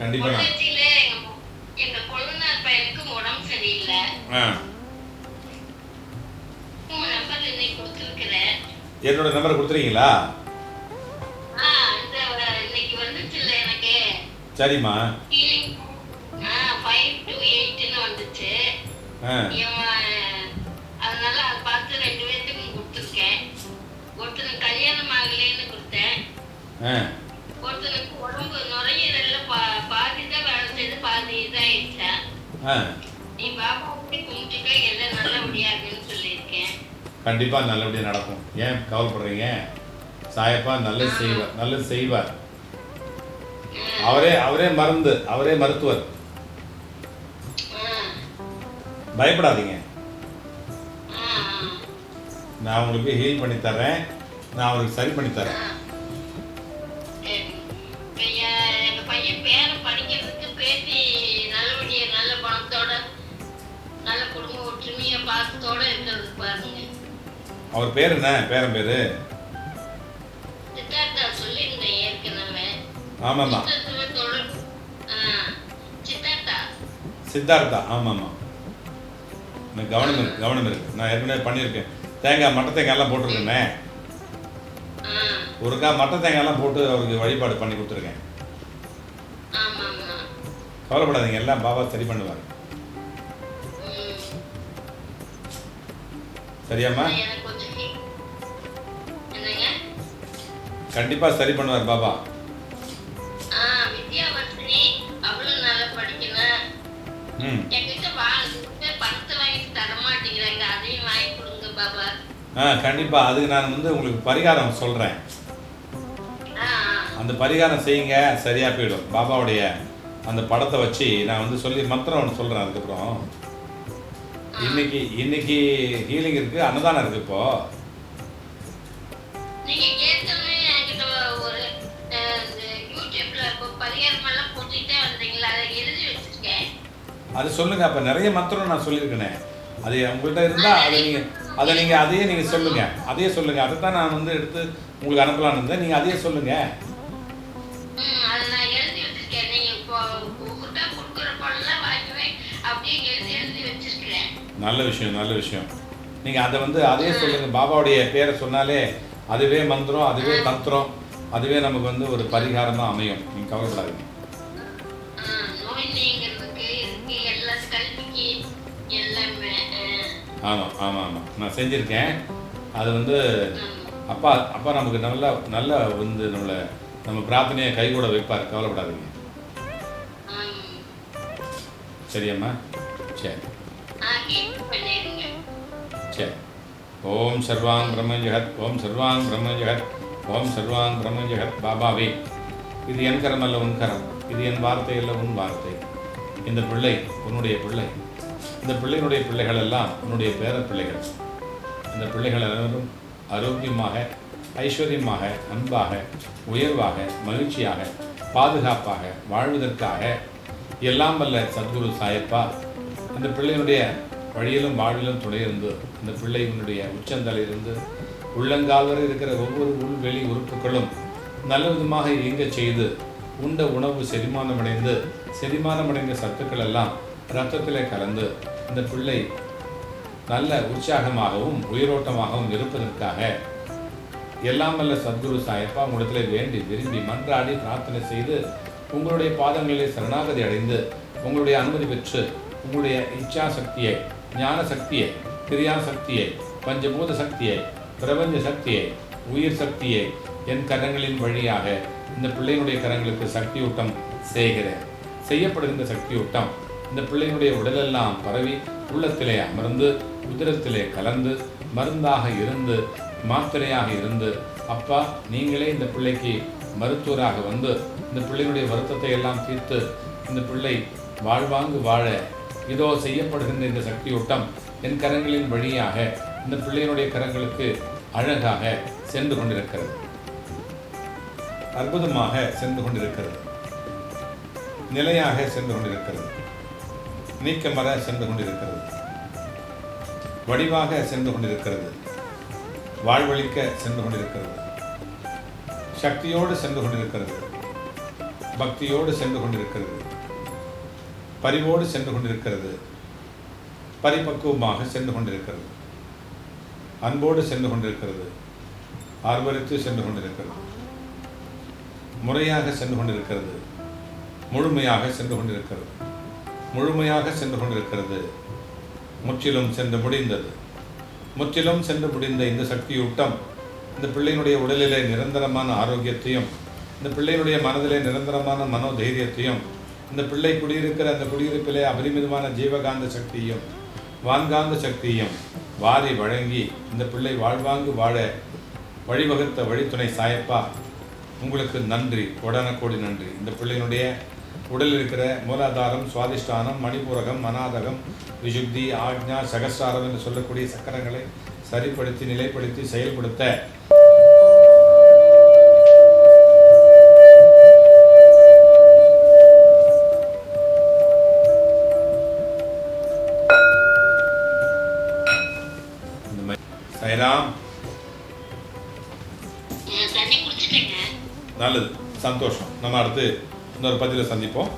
கண்டிப்பா. எங்க கொழுந்தனார் பையனுக்கு உடம்பு சரியில்லை. உங்க நம்பர் இன்னைக்கு கொடுத்துருக்கிறேன். என்னோட நம்பரை கொடுத்துறீங்களா? இன்னைக்கு வந்துச்சுல்ல எனக்கு. சரிம்மா. ஃபைவ் டு எயிட்னு வந்துச்சு. அதனால அதை பார்த்து ரெண்டு பேர்த்துக்கும் கொடுத்துருக்கேன். ஒருத்தனுக்கு கல்யாணம் ஆகலைன்னு கொடுத்தேன் ஆ ஒருத்தனுக்கு உடம்பு நுரையீரல்ல பா பாதி தான் வேலை செய்து பாதி இதாயிடுச்சேன் ஆ நீ பாபா போய் கும்பிட்டுக்க எல்லாம் நல்லபடியாகுன்னு சொல்லியிருக்கேன் கண்டிப்பாக நல்லபடியாக நடக்கும். ஏன் கவலைப்படுறீங்க? சாயப்பா நல்லது செய்வார் நல்லது செய்வார். அவரே அவரே மருந்து அவரே மருத்துவர். பயப்படாதீங்க. நான் உங்களுக்கு ஹீல் பண்ணி தரேன் நான் அவருக்கு சரி பண்ணி தரேன் பாசத்தோட இருக்கிறது பாருங்க அவர் பேர் என்ன? பேரன் பேர்? சித்தார்த்தா சொல்லியிருந்தேன் ஏற்கனவே ஆமாம்மா. சித்தத்துல தொடர் ஆ, சித்தார்த்தா. சித்தார்த்தா ஆமாம்மா. எனக்கு கவனம் இருக்கு கவனம் இருக்கு. நான் ஏற்கனவே பண்ணியிருக்கேன். தேங்காய் மட்டை தேங்காய்லாம் போட்டிருக்கேனே ஒருக்கா மட்டை தேங்காய்லாம் போட்டு அவருக்கு வழிபாடு பண்ணி கொடுத்துருக்கேன். கவலைப்படாதீங்க எல்லாம் பாபா சரி பண்ணுவார். சரியாம்மா கண்டிப்பாக சரி பண்ணுவார் பாபா. ஆ கண்டிப்பாக அதுக்கு நான் வந்து உங்களுக்கு பரிகாரம் சொல்கிறேன் அந்த பரிகாரம் செய்யுங்க சரியாக போயிடும். பாபாவுடைய அந்த படத்தை வச்சு நான் வந்து சொல்லி மந்திரம் ஒன்று சொல்கிறேன் அதுக்கப்புறம். இன்னைக்கு இன்னைக்கு ஹீலிங் இருக்குது அன்னதானம் இருக்குது இப்போ. நீங்க அதை சொல்லுங்கள் அப்போ நிறைய மந்திரம் நான் சொல்லியிருக்கேனே. அது உங்கள்கிட்ட இருந்தால் அதை நீங்கள் அதை நீங்கள் அதையே நீங்கள் சொல்லுங்கள் அதையே சொல்லுங்கள் அதை தான் நான் வந்து எடுத்து உங்களுக்கு அனுப்பலான்னு இருந்தேன். அதையே நீங்க பணம்லாம் வாங்குவேன் அப்படியே எழுதி எழுதி நல்ல விஷயம் நல்ல விஷயம். நீங்கள் அதை வந்து அதையே சொல்லுங்கள் பாபாவுடைய பேரை சொன்னாலே அதுவே மந்திரம் அதுவே தந்திரம் அதுவே நமக்கு வந்து ஒரு பரிகாரம் தான் அமையும். நீங்கள் கவலைப்படாதீங்க. ஆமாம் ஆமாம் ஆமாம் நான் செஞ்சுருக்கேன். அது வந்து. அப்பா அப்பா நமக்கு நல்ல நல்ல வந்து நம்மளை நம்ம பிரார்த்தனையை கை கூட வைப்பார். கவலைப்படாதீங்க. சரியாம்மா? சரி. சரி ஓம் சர்வாங் பிரம்ம ஜெகத் ஓம் சர்வாங் பிரம்ம ஜெகத் ஓம் சர்வாங் பிரம்ம ஜெகத் பாபாவே. இது என் கரம் அல்ல உன் கரம் இது என் வார்த்தை அல்ல உன் வார்த்தை. இந்த பிள்ளை உன்னுடைய பிள்ளை. இந்த பிள்ளையினுடைய பிள்ளைகள் எல்லாம் உன்னுடைய பேர பிள்ளைகள் இந்த பிள்ளைகள் அனைவரும் ஆரோக்கியமாக ஐஸ்வர்யமாக அன்பாக உயர்வாக மகிழ்ச்சியாக பாதுகாப்பாக வாழ்வதற்காக. எல்லாம் வல்ல சத்குரு சாயப்பா இந்த பிள்ளையினுடைய வழியிலும் வாழ்விலும் துணையிருந்து இந்த பிள்ளையினுடைய உச்சந்தலையிலிருந்து உள்ளங்கால் வரை இருக்கிற ஒவ்வொரு உள்வெளி உறுப்புகளும் நல்ல விதமாக இயங்க செய்து உண்ட உணவு செரிமானமடைந்து செரிமானமடைந்த சத்துக்கள் எல்லாம் இரத்தத்தில் கலந்து இந்த பிள்ளை நல்ல உற்சாகமாகவும் உயிரோட்டமாகவும் இருப்பதற்காக எல்லாம் வல்ல சத்குரு சாயப்பா உங்களிடத்தில் வேண்டி விரும்பி மன்றாடி பிரார்த்தனை செய்து உங்களுடைய பாதங்களிலே சரணாகதி அடைந்து உங்களுடைய அனுமதி பெற்று உங்களுடைய இச்சா சக்தியை ஞான சக்தியை கிரியா சக்தியை பஞ்சபூத சக்தியை பிரபஞ்ச சக்தியை உயிர் சக்தியை என் கரங்களின் வழியாக இந்த பிள்ளையினுடைய கரங்களுக்கு சக்தியூட்டம் செய்கிறேன். செய்யப்படுகின்ற சக்தியூட்டம் இந்த பிள்ளையினுடைய உடலெல்லாம் பரவி உள்ளத்திலே அமர்ந்து உதிரத்திலே கலந்து மருந்தாக இருந்து மாத்திரையாக இருந்து அப்பா நீங்களே இந்த பிள்ளைக்கு மருத்துவராக வந்து இந்த பிள்ளையினுடைய வருத்தத்தை எல்லாம் தீர்த்து இந்த பிள்ளை வாழ்வாங்கு வாழ இதோ செய்யப்படுகின்ற இந்த சக்தியூட்டம் என் கரங்களின் வழியாக இந்த பிள்ளையினுடைய கரங்களுக்கு அழகாக சென்று கொண்டிருக்கிறது. அற்புதமாக சென்று கொண்டிருக்கிறது. நிலையாக சென்று கொண்டிருக்கிறது. நீக்கமர சென்று கொண்டிருக்கிறது. வடிவாக சென்று கொண்டிருக்கிறது. வாழ்வழிக்க சென்று கொண்டிருக்கிறது. சக்தியோடு சென்று கொண்டிருக்கிறது. பக்தியோடு சென்று கொண்டிருக்கிறது. பரிவோடு சென்று கொண்டிருக்கிறது. பரிபக்குவமாக சென்று கொண்டிருக்கிறது. அன்போடு சென்று கொண்டிருக்கிறது. ஆர்வரித்து சென்று கொண்டிருக்கிறது. முறையாக சென்று கொண்டிருக்கிறது. முழுமையாக சென்று கொண்டிருக்கிறது. முழுமையாக சென்று கொண்டிருக்கிறது. முற்றிலும் சென்று முடிந்தது. முற்றிலும் சென்று முடிந்த இந்த சக்தியூட்டம் இந்த பிள்ளையினுடைய உடலிலே நிரந்தரமான ஆரோக்கியத்தையும் இந்த பிள்ளையினுடைய மனதிலே நிரந்தரமான மனோதைரியத்தையும் இந்த பிள்ளை குடியிருக்கிற அந்த குடியிருப்பிலே அபரிமிதமான ஜீவகாந்த சக்தியும் வான்காந்த சக்தியும் வாரி வழங்கி இந்த பிள்ளை வாழ்வாங்கு வாழ வழிவகுத்த வழித்துணை சாயப்பா உங்களுக்கு நன்றி உடனக்கோடி நன்றி. இந்த பிள்ளையினுடைய உடலில் இருக்கிற மூலாதாரம் சுவாதிஷ்டானம் மணிபூரகம் மனாதகம் விசுத்தி ஆக்ஞா சகசாரம் என்று சொல்லக்கூடிய சக்கரங்களை சரிப்படுத்தி நிலைப்படுத்தி செயல்படுத்த நல்லது. சந்தோஷம். நம்ம அடுத்து இன்னொரு பதிவில் சந்திப்போம்.